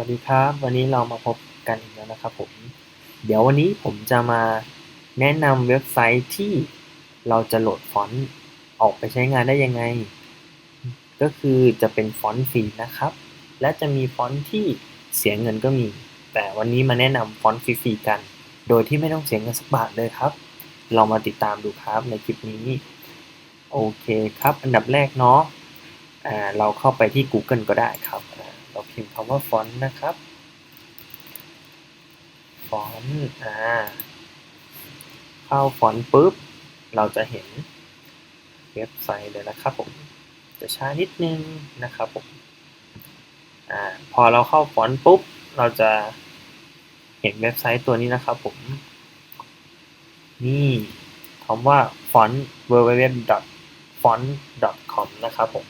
วัสดีครับ วันนี้เรามาพบกันอีกแล้วนะครับผม เดี๋ยววันนี้ผมจะมาแนะนำเว็บไซต์ที่เราจะโหลดฟอนต์ออกไปใช้งานได้ยังไง ก็คือจะเป็นฟอนต์ฟรีนะครับ และจะมีฟอนต์ที่เสียเงินก็มี แต่วันนี้มาแนะนำฟอนต์ฟรีๆกัน โดยที่ไม่ต้องเสียเงินสักบาทเลยครับ เรามาติดตามดูครับในคลิปนี้ โอเคครับ อันดับแรกเนาะเราเข้าไปที่ Google ก็ได้ครับ พิมพ์คำว่าฟอนต์นะครับ ฟอนต์อ่า เข้าฟอนต์ปุ๊บ เราจะเห็นเว็บไซต์เลยนะครับผม จะช้านิดนึงนะครับผมอ่า พอเราเข้าฟอนต์ปุ๊บ เราจะเห็นเว็บไซต์ตัวนี้นะครับผม นี่คำว่า font www.font.com นะครับผม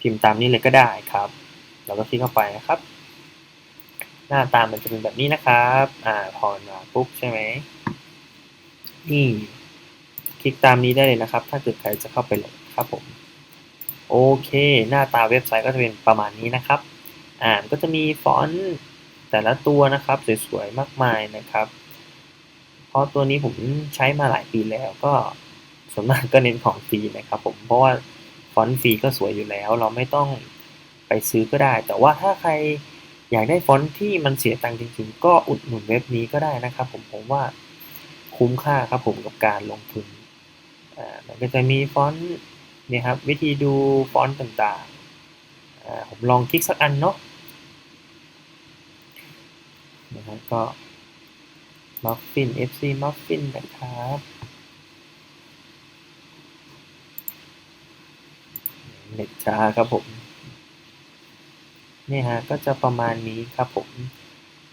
พิมพ์ตามนี้เลยก็ได้ครับ เราก็คลิกเข้าไปนะครับ หน้าตามันจะเป็นแบบนี้นะครับ อ่า พอมาปุ๊บใช่ไหมนี่คลิกตามนี้ได้เลยนะครับ ถ้าเกิดใครจะเข้าไปโหลดครับผม โอเค หน้าตาเว็บไซต์ก็จะเป็นประมาณนี้นะครับ อ่าก็จะมีฟอนต์แต่ละตัวนะครับ สวยๆ มากมายนะครับ เพราะตัวนี้ผมใช้มาหลายปีแล้วก็ส่วนมากก็เน้นของฟรีนะครับผม เพราะว่าฟอนต์ฟรีก็สวยอยู่แล้ว เราไม่ต้อง ไปซื้อก็ได้ แต่ว่าถ้าใครอยากได้ฟอนต์ที่มันเสียตังค์จริงๆ ก็อุดหนุนเว็บนี้ก็ได้นะครับผมผมว่าคุ้มค่าครับผมกับการลงทุนอ่ามันก็จะมีฟอนต์เนี่ยครับวิธีดูฟอนต์ต่างๆอ่าผมลองคลิกสักอันเนาะนะครับก็มัฟฟิน FC มัฟฟินนะครับเน็ตช้าครับผม นี่ฮะก็จะประมาณนี้ครับผม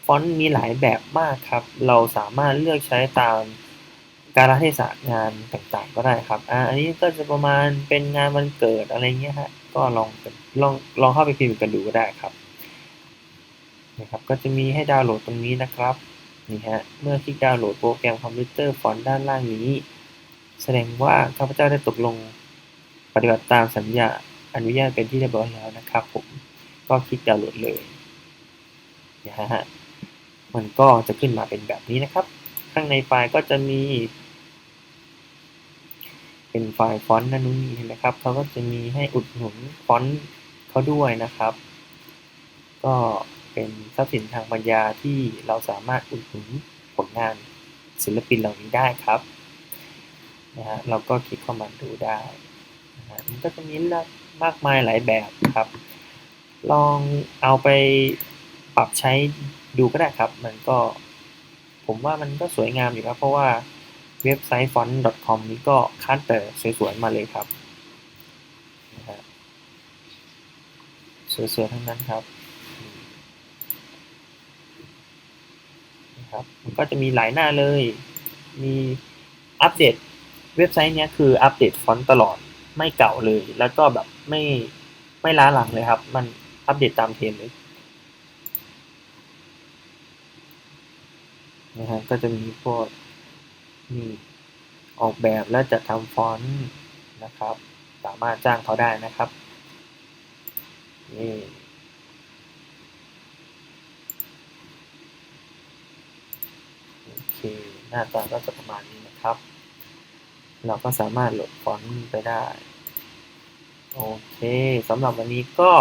ฟอนต์มีหลายแบบมากครับ เราสามารถเลือกใช้ตามการเทศะงานต่างๆ ก็ได้ครับอ่าอันนี้ก็จะประมาณเป็นงานวันเกิดอะไรเงี้ยฮะก็ลองลองลองเข้าไปพิมพ์กันดูก็ได้ครับนะครับก็จะมีให้ดาวน์โหลดตรงนี้นะครับนี่ฮะเมื่อคลิกดาวน์โหลดโปรแกรมคอมพิวเตอร์ฟอนต์ด้านล่างนี้ แสดงว่าข้าพเจ้าได้ตกลงปฏิบัติตามสัญญาอนุญาตเป็นที่เรียบร้อยแล้วนะครับผม ก็คลิกดาวน์โหลดเลยนะฮะมันก็จะขึ้นมาเป็นแบบนี้นะครับ ข้างในไฟล์ก็จะมี เป็นไฟล์ฟอนต์นั่นนู่นนี่นะครับเขาก็จะมีให้อุดหนุนฟอนต์เขาด้วยนะครับ ก็เป็นทรัพย์สินทางปัญญาที่เราสามารถอุดหนุนผลงานศิลปินเหล่านี้ได้ครับนะฮะเราก็คลิกเข้ามาดูได้นะฮะมันก็จะมีมากมายหลายแบบครับ ลองเอาไปปรับใช้ดูก็ได้ครับ มันก็ ผมว่ามันก็สวยงามอยู่ครับ เพราะว่าเว็บไซต์ font.com นี้ก็คัดแต่สวยๆมาเลยครับนะฮะสวยๆทั้งนั้นครับนะครับ มันก็จะมีหลายหน้าเลย มีอัปเดตเว็บไซต์เนี้ยคืออัปเดตฟอนต์ตลอดไม่เก่าเลย แล้วก็แบบไม่ไม่ล้าหลังเลยครับ มัน อัปเดตตามเทรนเลยนะฮะก็จะมีพวกนี่ออกแบบและจะทำฟอนต์นะครับ สามารถจ้างเขาได้นะครับนี่โอเคหน้าตาก็จะประมาณนี้นะครับ เราก็สามารถโหลดฟอนต์ไปได้ โอเคสำหรับวันนี้ก็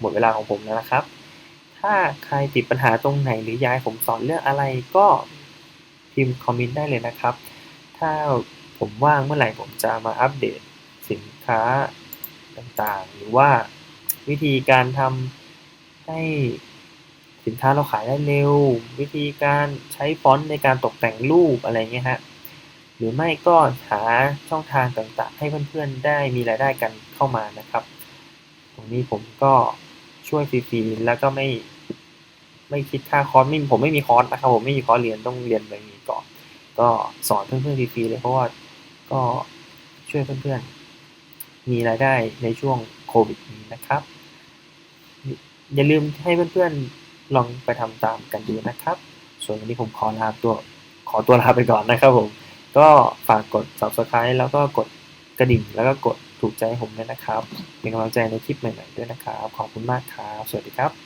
หมดเวลาของผมแล้วนะครับ ถ้าใครติดปัญหาตรงไหนหรือยากผมสอนเรื่องอะไรก็พิมพ์คอมเมนต์ได้เลยนะครับ ถ้าผมว่างเมื่อไหร่ผมจะมาอัปเดตสินค้าต่างๆ หรือว่าวิธีการทำให้สินค้าเราขายได้เร็ว วิธีการใช้ฟอนต์ในการตกแต่งรูปอะไรเงี้ยฮะหรือไม่ก็หาช่องทางต่างๆ ให้เพื่อนๆได้มีรายได้กันเข้ามานะครับ ตรงนี้ผมก็ ช่วยฟรีๆแล้วก็ไม่ไม่คิดค่าคอร์สไม่ผมไม่มีคอร์สนะครับผมไม่มีคอร์สเรียนต้องเรียนแบบนี้ก่อนก็สอนเพื่อนๆฟรีๆเลยเพราะว่าก็ช่วยเพื่อนๆ มีรายได้ในช่วงโควิดนี้นะครับ อย่าลืมให้เพื่อนๆลองไปทำตามกันดูนะครับ ส่วนวันนี้ผมขอลาตัวขอตัวลาไปก่อนนะครับผม ก็ฝากกด subscribe แล้วก็กดกระดิ่งแล้วก็กด ถูกใจผมด้วยนะครับ เป็นกำลังใจในคลิปใหม่ๆด้วยนะครับ ขอบคุณมากครับ สวัสดีครับ